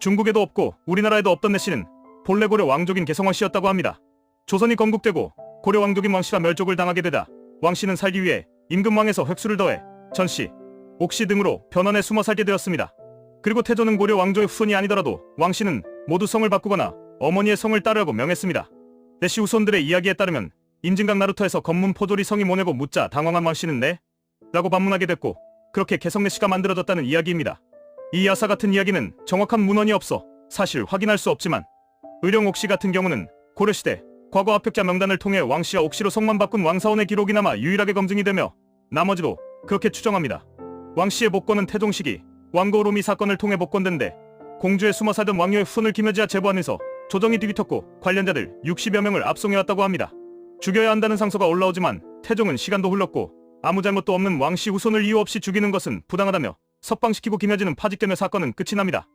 중국에도 없고 우리나라에도 없던 내씨는 본래 고려 왕족인 개성왕 씨였다고 합니다. 조선이 건국되고 고려 왕족인 왕씨가 멸족을 당하게 되다 왕씨는 살기 위해 임금왕에서 획수를 더해 전씨, 옥씨 등으로 변원에 숨어 살게 되었습니다. 그리고 태조는 고려 왕조의 후손이 아니더라도 왕씨는 모두 성을 바꾸거나 어머니의 성을 따르라고 명했습니다. 내씨 후손들의 이야기에 따르면 임진강 나루터에서 검문 포졸이 성이 모내고 묻자 당황한 왕씨는 네? 라고 반문하게 됐고 그렇게 개성내씨가 만들어졌다는 이야기입니다. 이 야사 같은 이야기는 정확한 문헌이 없어 사실 확인할 수 없지만 의령 옥 씨 같은 경우는 고려시대 과거 합격자 명단을 통해 왕 씨와 옥 씨로 성만 바꾼 왕사원의 기록이나마 유일하게 검증이 되며 나머지도 그렇게 추정합니다. 왕 씨의 복권은 태종 시기 왕고 로미 사건을 통해 복권된데 공주에 숨어 살던 왕녀의 후손을 김여지와 제보하면서 조정이 뒤비텄고 관련자들 60여 명을 압송해왔다고 합니다. 죽여야 한다는 상소가 올라오지만 태종은 시간도 흘렀고 아무 잘못도 없는 왕씨 후손을 이유 없이 죽이는 것은 부당하다며 석방시키고 김여진은 파직되며 사건은 끝이 납니다.